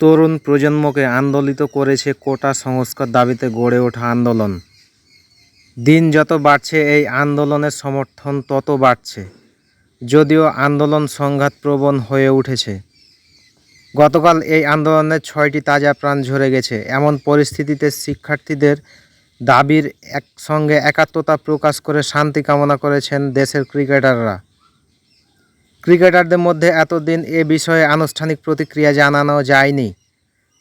তরুণ প্রজন্মকে আন্দোলিত করেছে কোটা সংস্কার দাবিতে গড়ে ওঠা আন্দোলন। দিন যত বাড়ছে, এই আন্দোলনের সমর্থন তত বাড়ছে। যদিও আন্দোলন সংঘাতপ্রবণ হয়ে উঠেছে। গতকাল এই আন্দোলনের ছয়টি তাজা প্রাণ ঝরে গেছে। এমন পরিস্থিতিতে শিক্ষার্থীদের দাবির একসঙ্গে একাত্মতা প্রকাশ করে শান্তি কামনা করেছেন দেশের ক্রিকেটাররা। ক্রিকেটারদের মধ্যে এতদিন এ বিষয়ে আনুষ্ঠানিক প্রতিক্রিয়া জানানো যায়নি।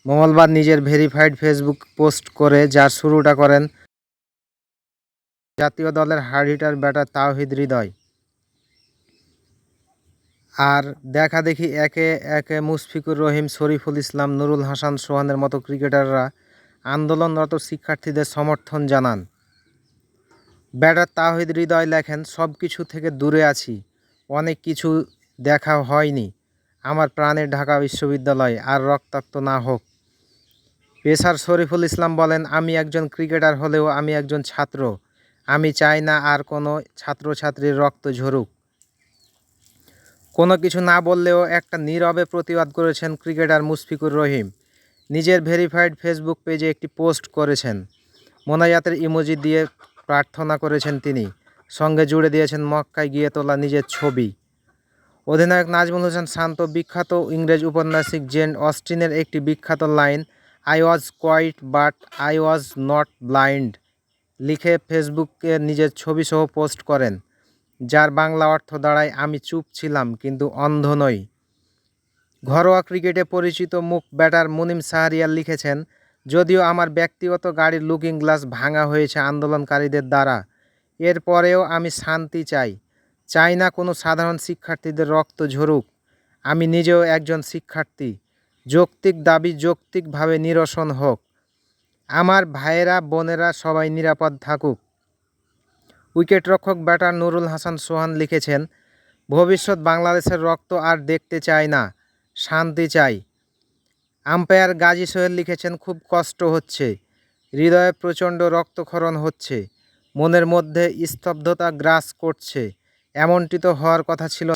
মঙ্গলবার নিজের ভেরিফাইড ফেসবুক পোস্ট করে যার শুরুটা করেন জাতীয় দলের hard hitter batter Towhid Hridoy. আর দেখা দেখি একে একে মুশফিকুর রহিম, শরীফুল ইসলাম, নুরুল হাসান সোহানের মতো ক্রিকেটাররা আন্দোলনরত শিক্ষার্থীদের সমর্থন জানান। ব্যাটার তাওহিদ হৃদয় লেখেন সব কিছু থেকে দূরে আছি। অনেক কিছু দেখা হয়নি। আমার প্রাণের ঢাকা বিশ্ববিদ্যালয় আর রক্তাক্ত না হোক। পেসার শরীফুল ইসলাম বলেন, আমি একজন ক্রিকেটার হলেও আমি একজন ছাত্র। আমি চাই না আর কোনো ছাত্রছাত্রীর রক্ত ঝরুক। কোনো কিছু না বললেও একটা নীরবে প্রতিবাদ করেছেন ক্রিকেটার মুশফিকুর রহিম। নিজের ভেরিফাইড ফেসবুক পেজে একটি পোস্ট করেছেন। মোনাজাতের ইমোজি দিয়ে প্রার্থনা করেছেন তিনি। সঙ্গে জুড়ে দিয়েছেন মক্কায় গিয়ে তোলা নিজের ছবি। অধিনায়ক নাজমুল হোসেন শান্ত বিখ্যাত ইংরেজ উপন্যাসিক জেন অস্টিনের একটি বিখ্যাত line I was quiet but I was not blind লিখে ফেসবুকে নিজের ছবি সহ পোস্ট করেন, যার বাংলা অর্থ দাঁড়ায়, আমি চুপ ছিলাম, কিন্তু অন্ধ নই ঘরোয়া ক্রিকেটে পরিচিত মুখ ব্যাটার মুনিম সাহারিয়ার লিখেছেন, যদিও আমার ব্যক্তিগত গাড়ির লুকিং গ্লাস ভাঙা হয়েছে আন্দোলনকারীদের দ্বারা এরপরেও আমি শান্তি চাই। চাই না কোনো সাধারণ শিক্ষার্থীদের রক্ত ঝরুক। আমি নিজেও একজন শিক্ষার্থী। যৌক্তিক দাবি যৌক্তিকভাবে নিরসন হোক। আমার ভাইয়েরা, বোনেরা সবাই নিরাপদ থাকুক। উইকেটরক্ষক ব্যাটার নুরুল হাসান সোহান লিখেছেন, ভবিষ্যৎ বাংলাদেশের রক্ত আর দেখতে চায় না, শান্তি চাই। আম্পায়ার গাজী সোহেল লিখেছেন, খুব কষ্ট হচ্ছে। হৃদয়ে প্রচণ্ড রক্তক্ষরণ হচ্ছে। মনের মধ্যে স্তব্ধতা গ্রাস করছে। এমনটি তো হওয়ার কথা ছিল